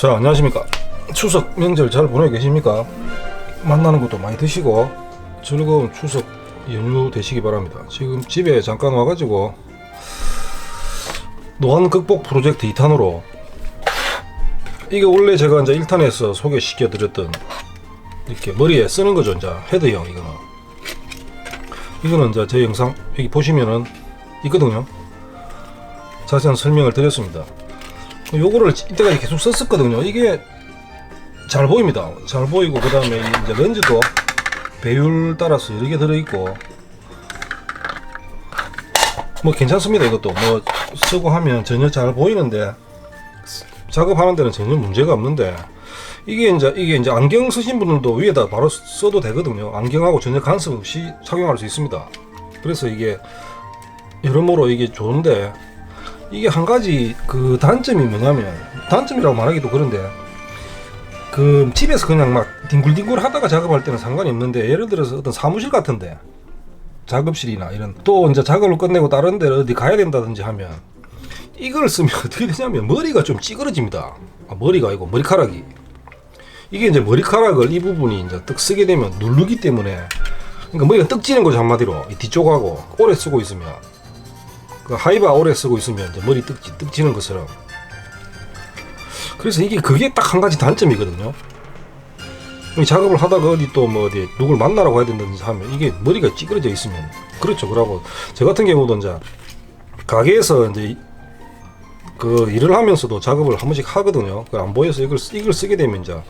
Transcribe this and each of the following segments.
자 안녕하십니까. 추석 명절 잘 보내고 계십니까? 만나는 것도 많이 드시고 즐거운 추석 연휴 되시기 바랍니다. 지금 집에 잠깐 와가지고 노안 극복 프로젝트 2탄으로 이게 원래 제가 이제 1탄에서 소개시켜 드렸던 이렇게 머리에 쓰는 거죠 이제 헤드형 이거는. 이거는 이제 제 영상 여기 보시면은 있거든요. 자세한 설명을 드렸습니다 요거를 이때까지 계속 썼었거든요. 이게 잘 보입니다. 잘 보이고 그 다음에 이제 렌즈도 배율 따라서 여러 개 들어있고 뭐 괜찮습니다. 이것도 뭐 쓰고 하면 전혀 잘 보이는데 작업하는 데는 전혀 문제가 없는데 이게 이제 이게 이제 안경 쓰신 분들도 위에다 바로 써도 되거든요. 안경하고 전혀 간섭 없이 착용할 수 있습니다. 그래서 이게 여러모로 이게 좋은데 이게 한 가지 그 단점이 뭐냐면 단점이라고 말하기도 그런데 그 집에서 그냥 막 뒹굴뒹굴 하다가 작업할 때는 상관이 없는데 예를 들어서 어떤 사무실 같은데 작업실이나 이런 또 이제 작업을 끝내고 다른 데 어디 가야 된다든지 하면 이걸 쓰면 어떻게 되냐면 머리가 좀 찌그러집니다. 아, 머리가 아니고 머리카락이. 이게 이제 머리카락을 이 부분이 이제 떡 쓰게 되면 누르기 때문에 그러니까 머리가 떡 찌는 거죠 한마디로. 이 뒤쪽하고 오래 쓰고 있으면 그 하이바 오래 쓰고 있으면 이제 머리 떡, 떡 지는 것처럼. 그래서 이게 그게 딱 한 가지 단점이거든요. 이 작업을 하다가 어디 또 뭐 어디 누굴 만나러 가야 된다든지 하면 이게 머리가 찌그러져 있으면 그렇죠. 그러고 저 같은 경우도 이제 가게에서 이제 그 일을 하면서도 작업을 한 번씩 하거든요. 그안 보여서 이걸 쓰- 이걸 쓰게 되면 이제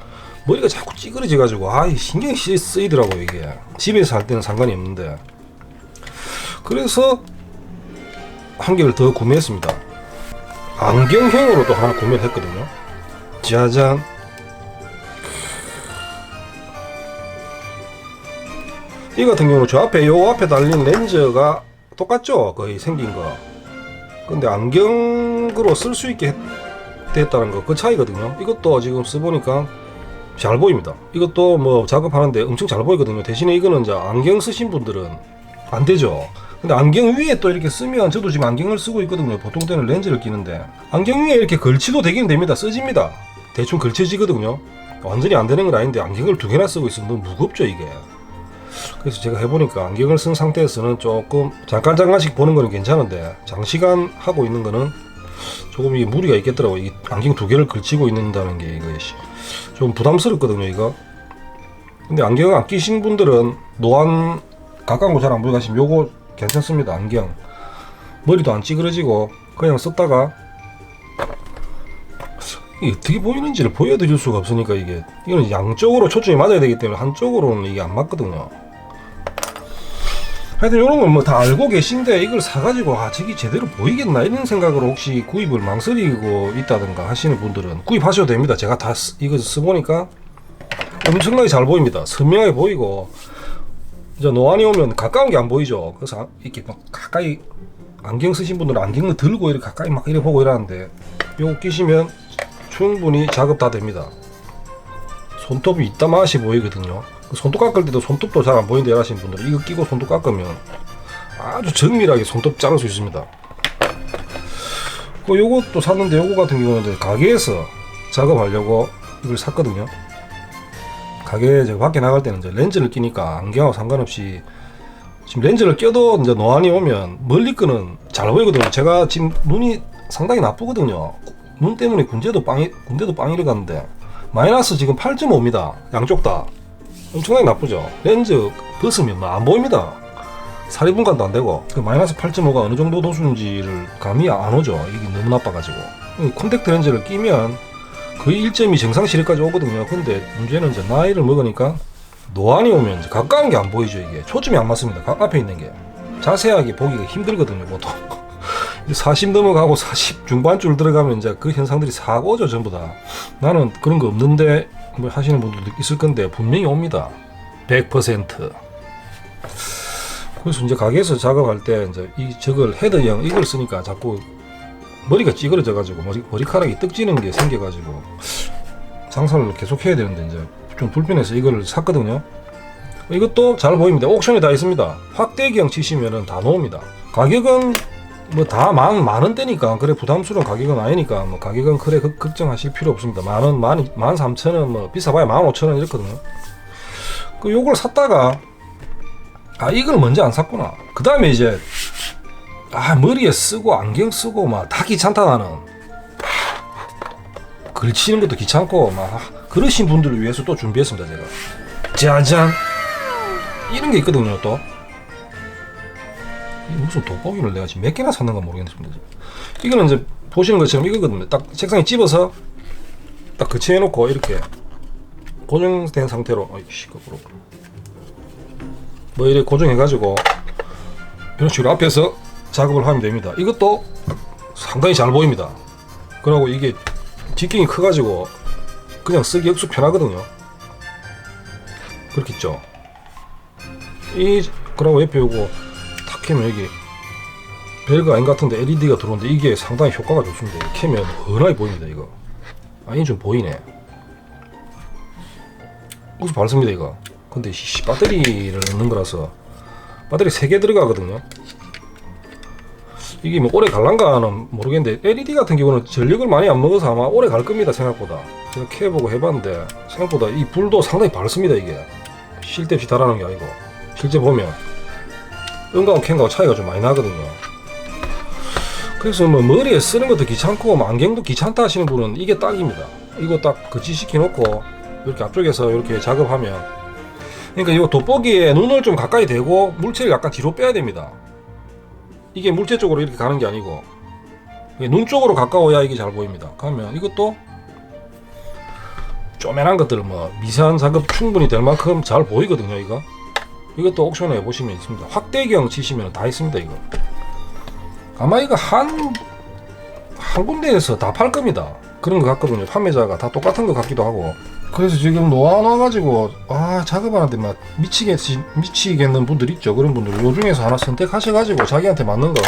머리가 자꾸 찌그러져 가지고 아 신경이 쓰- 쓰이더라고 이게 집에서 할 때는 상관이 없는데 그래서 한 개를 더 구매했습니다. 안경형으로 또 하나 구매를 했거든요. 짜잔. 이 같은 경우는 저 앞에 요 앞에 달린 렌즈가 똑같죠? 거의 생긴 거. 근데 안경으로 쓸 수 있게 했, 됐다는 거 그 차이거든요. 이것도 지금 써보니까 잘 보입니다. 이것도 뭐 작업하는데 엄청 잘 보이거든요. 대신에 이거는 이제 안경 쓰신 분들은 안 되죠. 근데 안경 위에 또 이렇게 쓰면 저도 지금 안경을 쓰고 있거든요. 보통 때는 렌즈를 끼는데 안경 위에 이렇게 걸치도 되긴 됩니다. 써집니다. 대충 걸쳐지거든요. 완전히 안 되는 건 아닌데 안경을 두 개나 쓰고 있으면 너무 무겁죠 이게. 그래서 제가 해보니까 안경을 쓴 상태에서는 조금 잠깐 잠깐씩 보는 거는 괜찮은데 장시간 하고 있는 거는 조금 이게 무리가 있겠더라고. 이 안경 두 개를 걸치고 있는다는 게 이거 좀 부담스럽거든요 이거. 근데 안경 안 끼신 분들은 노안 가까운 거 잘 안 보이가시면 요거 괜찮습니다 안경. 머리도 안 찌그러지고 그냥 썼다가 이게 어떻게 보이는지를 보여드릴 수가 없으니까 이게. 이거는 양쪽으로 초점이 맞아야 되기 때문에 한쪽으로는 이게 안 맞거든요. 하여튼 이런 걸뭐다 알고 계신데 이걸 사가지고 아 저기 제대로 보이겠나? 이런 생각으로 혹시 구입을 망설이고 있다든가 하시는 분들은 구입하셔도 됩니다. 제가 다 쓰, 이거 써보니까 엄청나게 잘 보입니다. 선명하게 보이고 이제 노안이 오면 가까운 게 안 보이죠. 그래서 아- 이렇게 막 가까이 안경 쓰신 분들은 안경을 들고 이렇게 가까이 막 이래 보고 이러는데 요거 끼시면 충분히 작업 다 됩니다. 손톱이 이따 맛이 보이거든요. 그 손톱 깎을 때도 손톱도 잘 안 보이는데 하시는 분들은 이거 끼고 손톱 깎으면 아주 정밀하게 손톱 자를 수 있습니다. 그 요것도 샀는데 요거 같은 경우는 가게에서 작업하려고 이걸 샀거든요. 가게 제가 밖에 나갈 때는 이제 렌즈를 끼니까 안경하고 상관없이 지금 렌즈를 껴도 이제 노안이 오면 멀리 끄는 잘 보이거든요. 제가 지금 눈이 상당히 나쁘거든요. 눈 때문에 군대도 빵이 군대도 빵이를 갔는데 마이너스 지금 8.5입니다. 양쪽 다 엄청나게 나쁘죠. 렌즈 벗으면 뭐안 보입니다. 사리 분간도 안 되고 그 마이너스 8.5가 어느 정도 도수인지를 감이 안 오죠. 이게 너무 나빠가지고 이 콘택트 렌즈를 끼면 거의 1점이 정상 시력까지 오거든요. 근데 문제는 이제 나이를 먹으니까 노안이 오면 가까운 게 안 보이죠. 이게 초점이 안 맞습니다. 가- 앞에 있는 게 자세하게 보기가 힘들거든요. 보통 40 넘어가고 40 중반줄 들어가면 이제 그 현상들이 싹 오죠. 전부 다. 나는 그런 거 없는데 뭐 하시는 분들도 있을 건데 분명히 옵니다. 100%. 그래서 이제 가게에서 작업할 때 이제 이 저걸 헤드형 이걸 쓰니까 자꾸 머리가 찌그러져 가지고 머리, 머리 카락이 떡 지는 게 생겨 가지고 장사를 계속 해야 되는데 이제 좀 불편해서 이걸 샀거든요. 이것도 잘 보입니다. 옥션에 다 있습니다. 확대경 치시면은 다 나옵니다. 가격은 뭐 다 만 만원 대니까 그래 부담스러운 가격은 아니니까 뭐 가격은 그래 걱- 걱정하실 필요 없습니다. 만원 만만 삼천 원뭐 비싸봐야 만 오천 원 이렇거든요. 그 요걸 샀다가 아 이걸 먼저 안 샀구나. 그 다음에 이제 아 머리에 쓰고 안경 쓰고 막 다 귀찮다 나는. 글치는 것도 귀찮고 막 아, 그러신 분들을 위해서 또 준비했습니다 제가. 짜잔! 이런 게 있거든요 또. 이 무슨 돋보기를 내가 지금 몇 개나 샀는가 모르겠습니다 이거는 이제 보시는 것처럼 이거거든요. 딱 책상에 집어서 딱 거치해 놓고 이렇게 고정된 상태로 어이 시끄러워 뭐 이렇게 고정해 가지고 이런 식으로 앞에서 작업을 하면 됩니다. 이것도 상당히 잘 보입니다. 그리고 이게 뒷경이 커가지고 그냥 쓰기 역수 편하거든요. 그렇겠죠? 이 그리고 옆에 요거 탁 캐면 여기 별거 아닌 것 같은데 LED가 들어오는데 이게 상당히 효과가 좋습니다. 캐면 흔하게 보입니다 이거. 아니 좀 보이네. 무슨 밝습니다 이거. 근데 씨, 배터리를 넣는 거라서 배터리 3개 들어가거든요 이게 뭐 오래 갈란가는 모르겠는데 LED 같은 경우는 전력을 많이 안 먹어서 아마 오래 갈 겁니다 생각보다. 제가 캐보고 해봤는데 생각보다 이 불도 상당히 밝습니다 이게. 쉴데 없이 달아놓은 게 아니고. 실제 보면 은가하고 캔가하고 차이가 좀 많이 나거든요. 그래서 뭐 머리에 쓰는 것도 귀찮고 뭐 안경도 귀찮다 하시는 분은 이게 딱입니다. 이거 딱 거치시켜 놓고 이렇게 앞쪽에서 이렇게 작업하면 그러니까 이 돋보기에 눈을 좀 가까이 대고 물체를 약간 뒤로 빼야 됩니다 이게 물체 쪽으로 이렇게 가는 게 아니고 눈 쪽으로 가까워야 이게 잘 보입니다. 그러면 이것도 쪼매난 것들 뭐 미세한 작업 충분히 될 만큼 잘 보이거든요. 이거 이것도 옥션에 보시면 있습니다. 확대경 치시면 다 있습니다. 이거 아마 이거 한 한 군데에서 다 팔 겁니다. 그런 것 같거든요. 판매자가 다 똑같은 것 같기도 하고. 그래서 지금 놓아놔가지고 아 작업하는데 막 미치겠 미치겠는 분들 있죠. 그런 분들 요 중에서 하나 선택하셔가지고 자기한테 맞는 거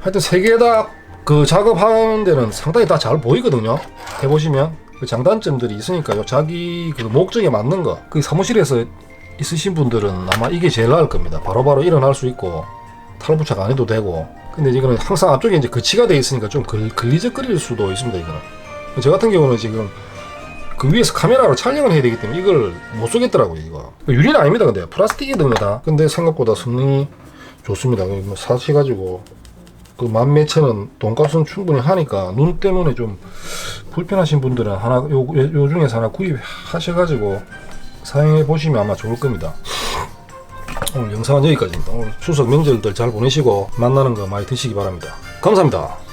하여튼 세 개 다 그 작업하는 데는 상당히 다 잘 보이거든요. 해보시면 그 장단점들이 있으니까요. 자기 그 목적에 맞는 거. 그 사무실에서 있으신 분들은 아마 이게 제일 나을 겁니다. 바로바로 일어날 수 있고 탈부착 안 해도 되고. 근데 이거는 항상 앞쪽에 이제 거치가 돼 있으니까 좀 걸, 걸리적거릴 수도 있습니다. 이거는. 저 같은 경우는 지금 그 위에서 카메라로 촬영을 해야 되기 때문에 이걸 못 쏘겠더라고요 이거 유리는 아닙니다 근데 플라스틱이든 거다 근데 생각보다 성능이 좋습니다 뭐 사시가지고 그만 몇천원 돈값은 충분히 하니까 눈 때문에 좀 불편하신 분들은 하나 요, 요, 요 중에서 하나 구입하셔가지고 사용해 보시면 아마 좋을 겁니다 오늘 영상은 여기까지입니다. 오늘 추석 명절들 잘 보내시고 만나는 거 많이 드시기 바랍니다. 감사합니다